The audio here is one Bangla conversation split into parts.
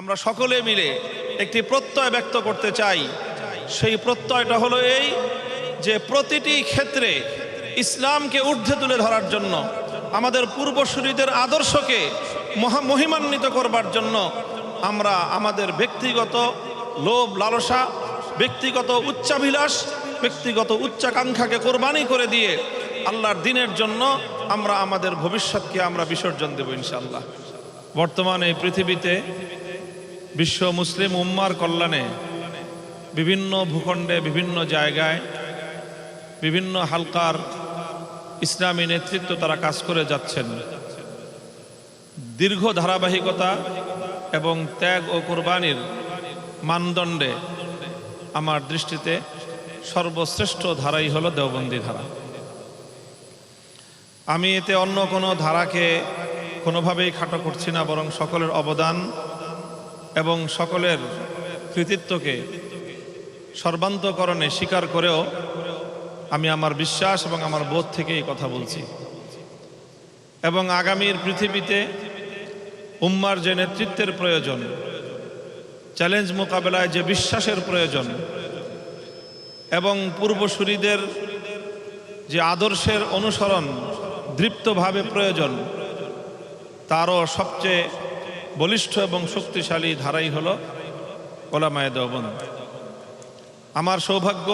আমরা সকলে মিলে একটি প্রত্যয় ব্যক্ত করতে চাই। সেই প্রত্যয়টা হলো এই যে প্রতিটি ক্ষেত্রে ইসলামকে ঊর্ধ্বে তুলে ধরার জন্য, আমাদের পূর্বসূরীদের আদর্শকে মহা মহিমান্বিত করবার জন্য আমরা আমাদের ব্যক্তিগত লোভ, লালসা, ব্যক্তিগত উচ্চাভিলাষ, ব্যক্তিগত উচ্চাকাঙ্ক্ষাকে কোরবানি করে দিয়ে আল্লাহর দিনের জন্য আমরা আমাদের ভবিষ্যৎকে আমরা বিসর্জন দেব ইনশাল্লাহ বর্তমানে পৃথিবীতে বিশ্ব মুসলিম উম্মার কল্যাণে বিভিন্ন ভূখণ্ডে, বিভিন্ন জায়গায়, বিভিন্ন হালকার ইসলামী নেতৃত্ব তারা কাজ করে যাচ্ছেন। দীর্ঘ ধারাবাহিকতা এবং ত্যাগ ও কোরবানির মানদণ্ডে আমার দৃষ্টিতে সর্বশ্রেষ্ঠ ধারাই হলো দেওবন্দি ধারা। আমি এতে অন্য কোনো ধারাকে কোনোভাবেই খাটো করছি না, বরং সকলের অবদান এবং সকলের কৃতিত্বকে সর্বান্তকরণে স্বীকার করেও আমি আমার বিশ্বাস এবং আমার বোধ থেকে এই কথা বলছি। এবং আগামীর পৃথিবীতে উম্মার যে নেতৃত্বের প্রয়োজন, চ্যালেঞ্জ মোকাবেলায় যে বিশ্বাসের প্রয়োজন, এবং পূর্বসূরিদের যে আদর্শের অনুসরণ দৃপ্তভাবে প্রয়োজন, তারও সবচেয়ে বলিষ্ঠ এবং শক্তিশালী ধারাই হল ওলামায় দেওবন্দ। আমার সৌভাগ্য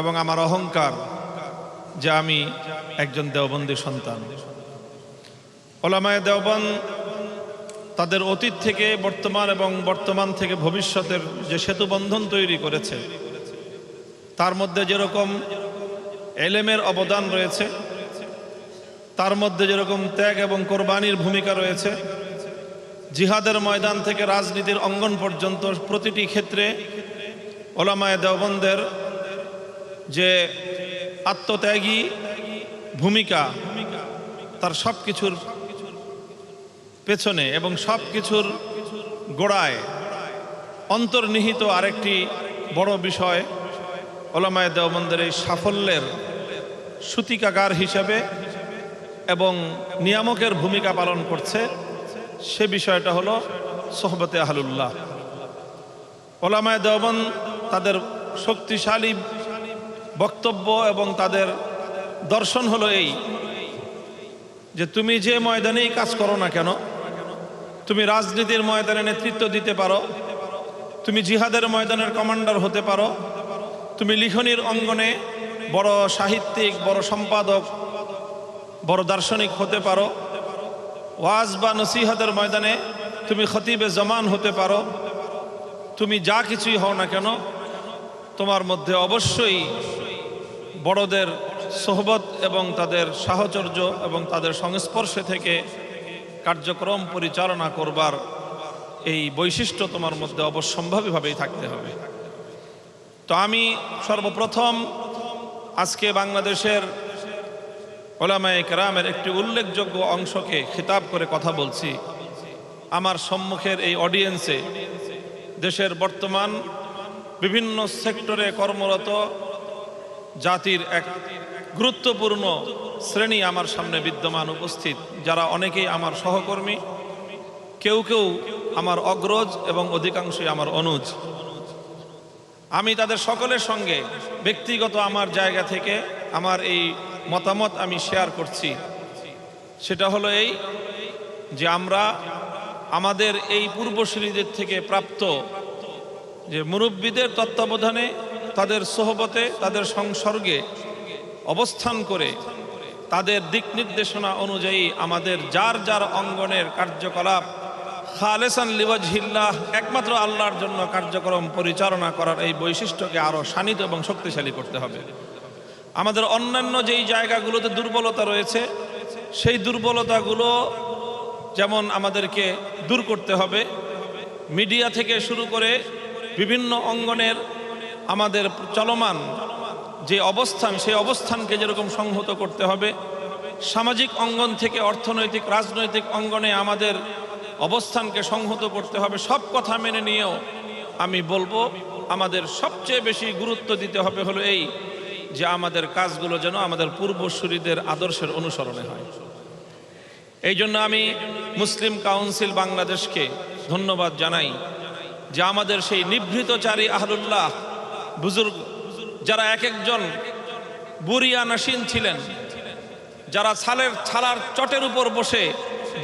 এবং আমার অহংকার যে আমি একজন দেওবন্দি সন্তান। ওলামায় দেওবন্দ তাদের অতীত থেকে, বর্তমান এবং বর্তমান থেকে ভবিষ্যতের যে সেতু বন্ধন তৈরি করেছে, তার মধ্যে যেরকম এলেমের অবদান রয়েছে, তার মধ্যে যেরকম ত্যাগ এবং কোরবানির ভূমিকা রয়েছে জিহাদের ময়দান থেকে রাজনীতির অঙ্গন পর্যন্ত প্রতিটি ক্ষেত্রে ওলামায় দেওবন্দের যে আত্মত্যাগী ভূমিকা, তার সব কিছুর পেছনে এবং সব কিছুর গোড়ায় অন্তর্নিহিত আরেকটি বড় বিষয় ওলামায় দেওবন্দের এই সাফল্যের সূতিকাগার হিসেবে এবং নিয়ামকের ভূমিকা পালন করছে। সে বিষয়টা হলো সোহবতে আহলুল্লাহ। ওলামায় দেওবন তাদের শক্তিশালী বক্তব্য এবং তাদের দর্শন হলো এই যে তুমি যে ময়দানেই কাজ করো না কেন, তুমি রাজনীতির ময়দানে নেতৃত্ব দিতে পারো, তুমি জিহাদের ময়দানের কমান্ডার হতে পারো, তুমি লিখনির অঙ্গনে বড় সাহিত্যিক, বড় সম্পাদক, বড় দার্শনিক হতে পারো ওয়াজ বা নসিহাতের ময়দানে তুমি খতিবে জমান হতে পারো। তুমি যা কিছুই হও না কেন, তোমার মধ্যে অবশ্যই বড়দের সোহবত এবং তাদের সাহচর্য এবং তাদের সংস্পর্শে থেকে কার্যক্রম পরিচালনা করবার এই বৈশিষ্ট্য তোমার মধ্যে অবশ্যম্ভাবীভাবেই থাকতে হবে। তো আমি সর্বপ্রথম আজকে বাংলাদেশের ওলামায়ে কেরামের একটি উল্লেখযোগ্য অংশকে খিতাব করে কথা বলছি। আমার সম্মুখের এই অডিয়েন্সে দেশের বর্তমান বিভিন্ন সেক্টরে কর্মরত জাতির এক গুরুত্বপূর্ণ শ্রেণি আমার সামনে বিদ্যমান উপস্থিত, যারা অনেকেই আমার সহকর্মী, কেউ কেউ আমার অগ্রজ এবং অধিকাংশই আমার অনুজ। আমি তাদের সকলের সঙ্গে ব্যক্তিগত আমার জায়গা থেকে আমার এই মতামত আমি শেয়ার করছি। সেটা হলো এই যে আমরা আমাদের এই পূর্বসূরীদের থেকে প্রাপ্ত যে মুরব্বীদের তত্ত্বাবধানে তাদের সোহবতে, তাদের সংসর্গে অবস্থান করে তাদের দিক নির্দেশনা অনুযায়ী আমাদের যার যার অঙ্গনের কার্যকলাপ খালেসান লিওয়াজহিল্লাহ একমাত্র আল্লাহর জন্য কার্যক্রম পরিচালনা করার এই বৈশিষ্ট্যকে আরও শানিত এবং শক্তিশালী করতে হবে। আমাদের অন্যান্য যেই জায়গাগুলোতে দুর্বলতা রয়েছে, সেই দুর্বলতাগুলো যেমন আমাদেরকে দূর করতে হবে। মিডিয়া থেকে শুরু করে বিভিন্ন অঙ্গনের আমাদের চলমান যে অবস্থান, সেই অবস্থানকে যেরকম সংহত করতে হবে, সামাজিক অঙ্গন থেকে অর্থনৈতিক, রাজনৈতিক অঙ্গনে আমাদের অবস্থানকে সংহত করতে হবে। সব কথা মেনে নিয়েও আমি বলব, আমাদের সবচেয়ে বেশি গুরুত্ব দিতে হবে হলো এই যে আমাদের কাজগুলো যেন আমাদের পূর্বসূরিদের আদর্শের অনুসরণে হয়। এই জন্য আমি মুসলিম কাউন্সিল বাংলাদেশকে ধন্যবাদ জানাই যে আমাদের সেই নিভৃতচারী আহলুল্লাহ বুজুর্গ, যারা এক একজন বুরিয়া নাসিন ছিলেন, যারা ছালের ছালার চটের উপর বসে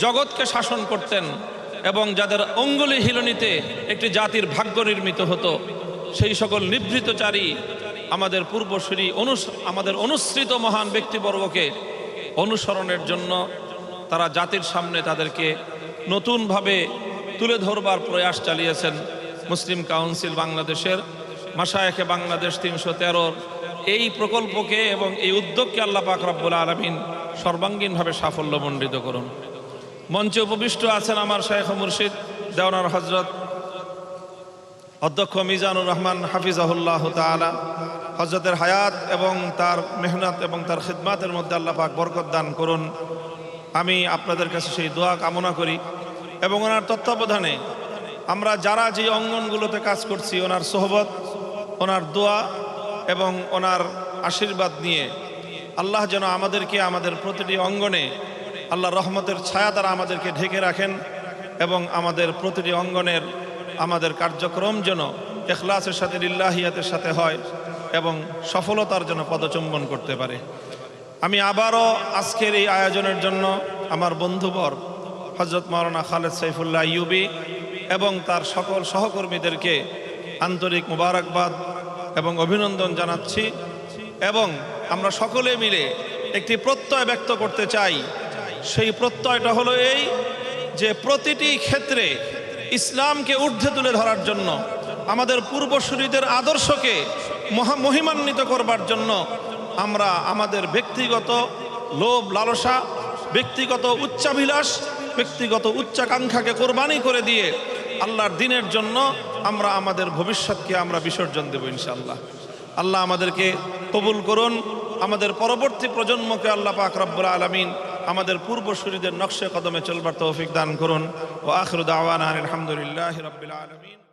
জগৎকে শাসন করতেন এবং যাদের অঙ্গুলি হিলনিতে একটি জাতির ভাগ্য নির্মিত হতো, সেই সকল নিভৃতচারী আমাদের পূর্বসূরি অনুস আমাদের অনুসৃত মহান ব্যক্তিবর্গকে অনুসরণের জন্য তারা জাতির সামনে তাদেরকে নতুনভাবে তুলে ধরবার প্রয়াস চালিয়েছেন মুসলিম কাউন্সিল বাংলাদেশের মাসায়েখে বাংলাদেশ তিনশো তেরোর। এই প্রকল্পকে এবং এই উদ্যোগকে আল্লাহ পাক রব্বুল আলমিন সর্বাঙ্গীনভাবে সাফল্যমণ্ডিত করুন। মঞ্চে উপবিষ্ট আছেন আমার শেখ মুর্শিদ, দেওয়ানার হজরত অধ্যক্ষ মিজানুর রহমান হাফিজাহুল্লাহ তালা হজরতের হায়াত এবং তার মেহনত এবং তার খিদমাতের মধ্যে আল্লাহ পাক বরকত দান করুন। আমি আপনাদের কাছে সেই দোয়া কামনা করি এবং ওনার তত্ত্বাবধানে আমরা যারা যে অঙ্গনগুলোতে কাজ করছি, ওনার সোহবত, ওনার দোয়া এবং ওনার আশীর্বাদ নিয়ে আল্লাহ যেন আমাদেরকে আমাদের প্রতিটি অঙ্গনে আল্লাহ রহমতের ছায়া তারা আমাদেরকে ঢেকে রাখেন এবং আমাদের প্রতিটি অঙ্গনের আমাদের কার্যক্রম যেন এখলাসের সাথে, লিল্লাহিয়াতের সাথে হয়। এবং সফলতার জন্য পদচুম্বন করতে পারে। আমি আবারও আজকের এই আয়োজনের জন্য আমার বন্ধুবর হজরত মৌলানা খালেদ সাইফুল্লাহ ইউবি এবং তার সকল সহকর্মীদেরকে আন্তরিক মুবারকবাদ এবং অভিনন্দন জানাচ্ছি এবং আমরা সকলে মিলে একটি প্রত্যয় ব্যক্ত করতে চাই। সেই প্রত্যয়টা হলো এই যে প্রতিটি ক্ষেত্রে ইসলামকে ঊর্ধ্বে তুলে ধরার জন্য আমাদের পূর্বসূরীদের আদর্শকে মহা মহিমান্বিত করবার জন্য আমরা আমাদের ব্যক্তিগত লোভ, লালসা, ব্যক্তিগত উচ্চাভিলাষ, ব্যক্তিগত উচ্চাকাঙ্ক্ষাকে কোরবানি করে দিয়ে আল্লাহর দিনের জন্য আমরা আমাদের ভবিষ্যৎকে আমরা বিসর্জন দেব ইনশাল্লাহ আল্লাহ আমাদেরকে কবুল করুন। আমাদের পরবর্তী প্রজন্মকে আল্লাহ পাক রব্বুল আলমিন আমাদের পূর্বসূরীদের নকশে কদমে চলবার তৌফিক দান করুন। ও আখরুদ আওয়ান আলহামদুলিল্লাহ রবিল আলমিন।